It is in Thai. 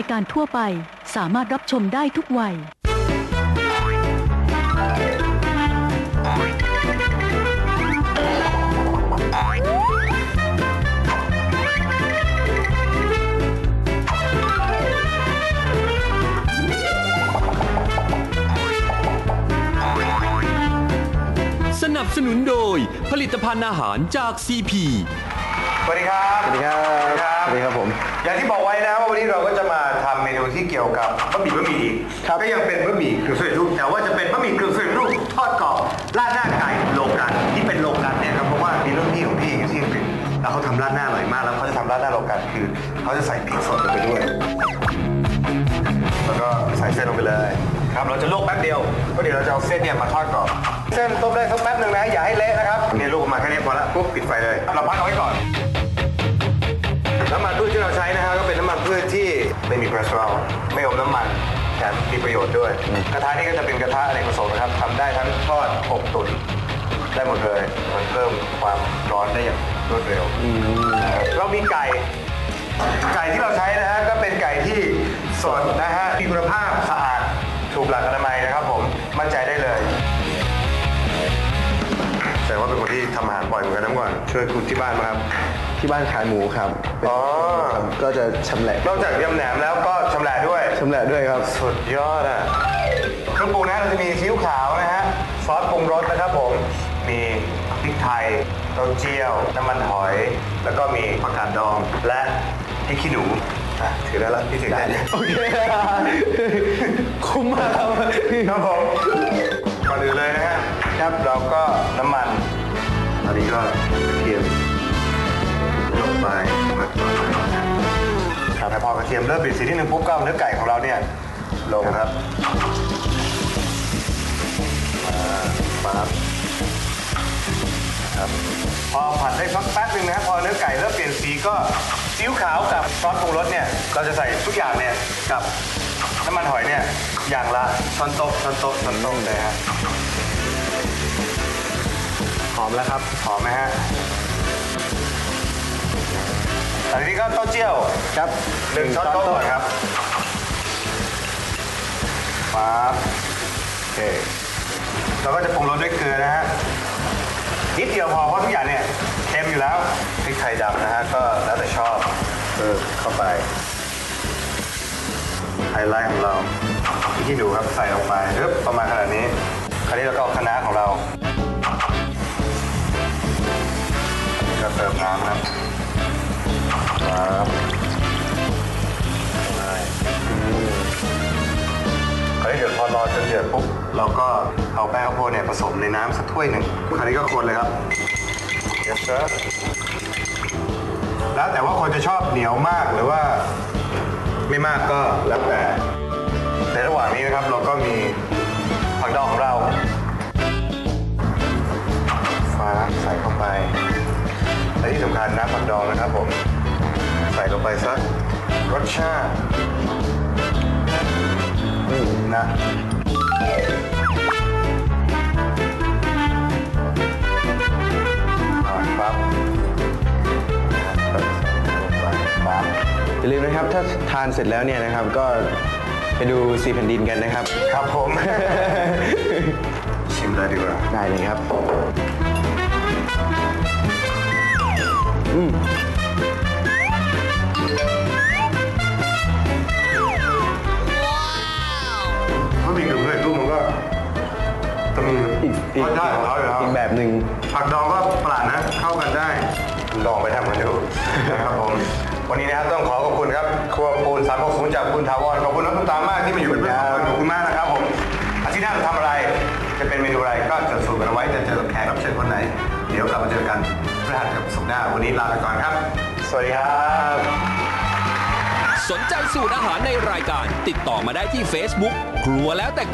รายการทั่วไปสามารถรับชมได้ทุกวัย สนับสนุนโดยผลิตภัณฑ์อาหารจาก CP สวัสดีครับ สวัสดีครับ สวัสดีครับ สวัสดีครับผม อย่างที่บอกไว้นะว่าวันนี้เราก็จะมาทำเมนูที่เกี่ยวกับบะหมี่บะหมี่อีกครับก็ยังเป็นบะหมี่กึ่งสำเร็จรูปแต่ว่าจะเป็นบะหมี่กึ่งสำเร็จรูปทอดกรอบราดหน้าไก่โลกันที่เป็นโลกันเนี่ยครับเพราะว่ามีรุ่นพี่ของพี่อยู่ที่อังกฤษแล้วเขาทำราดหน้าอร่อยมากแล้วเขาจะทำราดหน้าโลกันคือเขาจะใส่พริกสดลงไปด้วย แล้วก็ใส่เส้นลงไปเลยครับเราจะลวกแป๊บเดียวเพราะเดี๋ยวเราจะเอาเส้นเนี่ยมาทอดกรอบเส้นต้มได้สักแป๊บหนึ่งนะอย่าให้เละนะครับเนี่ยลวกออกมาแค่นี้พอละปุ๊บปิดไฟเลยเราพักเอาไว้ก่อนน้ำมันพืชที่เราใช้น ไม่มีคอเลสเตอรอลไม่อมน้ำมันแถมมีประโยชน์ด้วย กระทะนี้ก็จะเป็นกระทะอเนกประสงค์นะครับทำได้ทั้งทอดอบตุ๋นได้หมดเลย มันเพิ่มความร้อนได้อย่างรวดเร็วนะครับเรามีไก่ ไก่ที่เราใช้นะฮะก็เป็นไก่ที่สดนะฮะมีคุณภาพสะอาดถูกหลักอนามัยนะครับผมมั่นใจได้เลยแต่ว่าเป็นคนที่ทำอาหารบ่อยเหมือนกันนะเมื่อก่อนช่วยคุณที่บ้านไหมครับ ที่บ้านขายหมูครับเป็นอ๋อ ครับก็จะชำแหละนอกจากยำแหนมแล้วก็ชำแหละด้วย ชำแหละด้วยครับ สุดยอดอะเครื่องปรุงนะเราจะมีซีอิ๊วขาวนะฮะ ซอสปรุงรสนะครับผม มีพริกไทยเต้าเจี้ยว น้ำมันหอย แล้วก็มีผักกาดดอง และพริกขี้หนูอะถือได้แล้วพี่ถือได้โอเคคุ้มมากครับครับผมก่อนอื่นเลยนะฮะครับเราก็น้ำมันอันนี้ก็กระเทียม ลงไปผัดต่อไปนะครับพอกระเทียมเริ่มเปลี่ยนสีที่หนึ่งปุ๊บก็เอาเนื้อไก่ของเราเนี่ยลงครับมาปั๊บครับพอผัดได้สักแป๊บหนึ่งนะฮะพอเนื้อไก่เริ่มเปลี่ยนสีก็ซีอิ๊วขาวกับซอสปรุงรสเนี่ยเราจะใส่ทุกอย่างเนี่ยกับน้ำมันหอยเนี่ยอย่างละช้อนโต๊ะช้อนโต๊ะช้อนโต๊ะเลยฮะหอมแล้วครับหอมไหมฮะ อันนี้ก็เต้าเจี้ยวครับหนึ่งช้อนโต๊ะก่อนครับปั๊บโอเคเราก็จะปรุงรสด้วยเกลือนะฮะนิดเดียวพอเพราะทุกอย่างเนี่ยเค็มอยู่แล้วพริกไทยดำนะฮะก็แล้วแต่ชอบเพิ่มเข้าไปไฮไลท์ของเราพริกขี้หนูครับใส่ลงไปปึ๊บประมาณขนาดนี้ คราวนี้เราก็เอาคะน้าของเราก็เติมน้ำครับ ครับใช่อืมคราวนี้เดี๋ยวพอรอจนเดือดปุ๊บเราก็เอาแป้งข้าวโพดเนี่ยผสมในน้ำสักถ้วยหนึ่งคราวนี้ก็คนเลยครับ yes sir แล้วแต่ว่าคนจะชอบเหนียวมากหรือว่า ไม่มากก็แล้วแต่ในระหว่างนี้นะครับเราก็มีผักดองของเราฟ้าใส่เข้าไปและที่สำคัญน้ำผักดองนะครับผมใส่ลงไปสักรสชาติอืมนะอ่าครับปั๊บอย่าลืมนะครับ ถ้าทานเสร็จแล้วเนี่ยนะครับ ก็ไปดูสีแผ่นดินกันนะครับ ครับผม ชิมเลยดีกว่า ได้เลยครับเพ อีกอีกรสชาติของเขาอยู่แล้ว อีกแบบหนึ่งผักดองก็ปลาดนะ เข้ากันได้ ลองไปทำกันดูนะครับผม วันนี้นะครับต้องขอขอบคุณครับ ครัวปูน360จากคุณทาวรขอบคุณน้องตุ้มตามมากที่มาอยู่เป็นเพื่อนของเราขอบคุณมากนะครับผม อาทิตย์หน้าจะทำอะไร จะเป็นเมนูอะไรก็จดสูตรกันเอาไว้จะเจอกับแขกรับเชิญคนไหน เดี๋ยวกลับมาเจอกันพฤหัสกับสุกร์หน้า วันนี้ลาไปก่อนครับ สวัสดีครับสนใจสูตรอาหารในรายการ ติดต่อมาได้ที่ Facebook ครัวแล้วแต่